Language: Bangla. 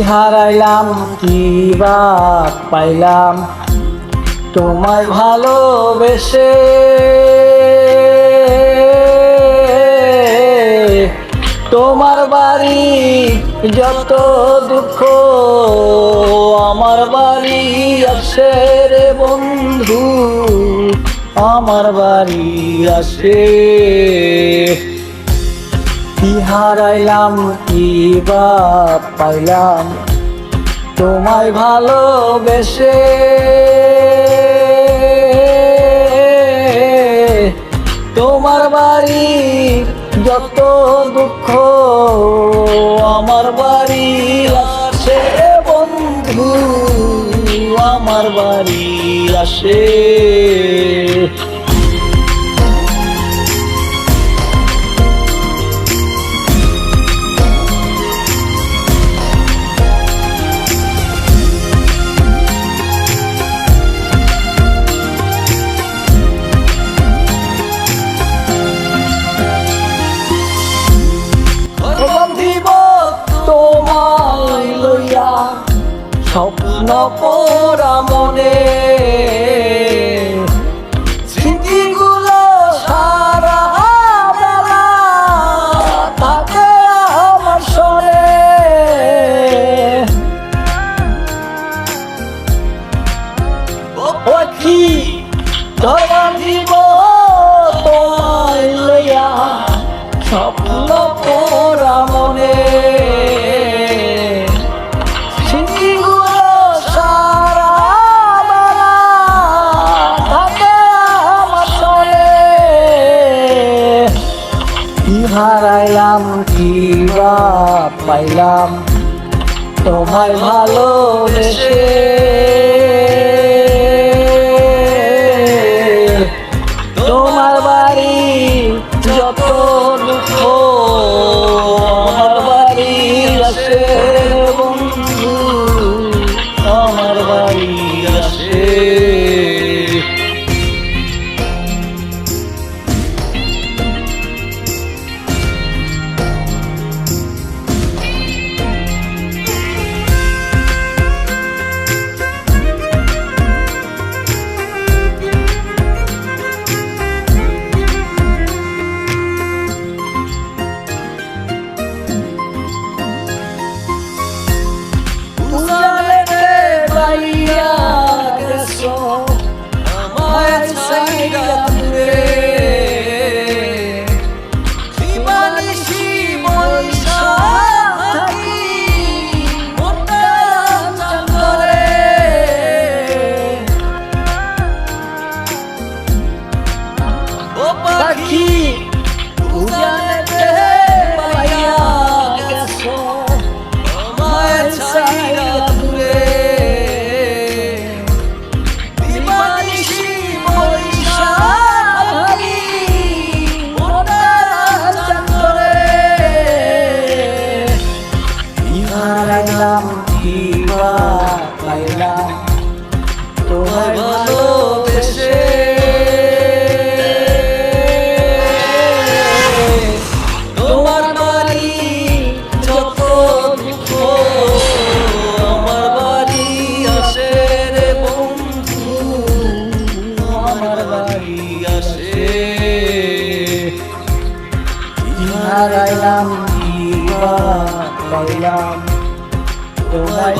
হারাইলাম, কি বা পাইলাম? তোমায় ভালোবেসে তোমার বাড়ি যত দুঃখ, আমার বাড়ি আসে রে বন্ধু, আমার বাড়ি আসে। কি হারাইলাম, কি বা পাইলাম? তোমায় ভালোবেসে তোমার বাড়ি যত দুঃখ আমার বাড়ি আসে। বন্ধু, আমার বাড়ি আসে। স্বপ্ন পোরা মনে। হারাইলাম কি বা পাইলাম তোমায় ভালোবেসে। তোমার বাড়ি যত বাড়ি হারাইলাম দিবা পাইলাম তোমায়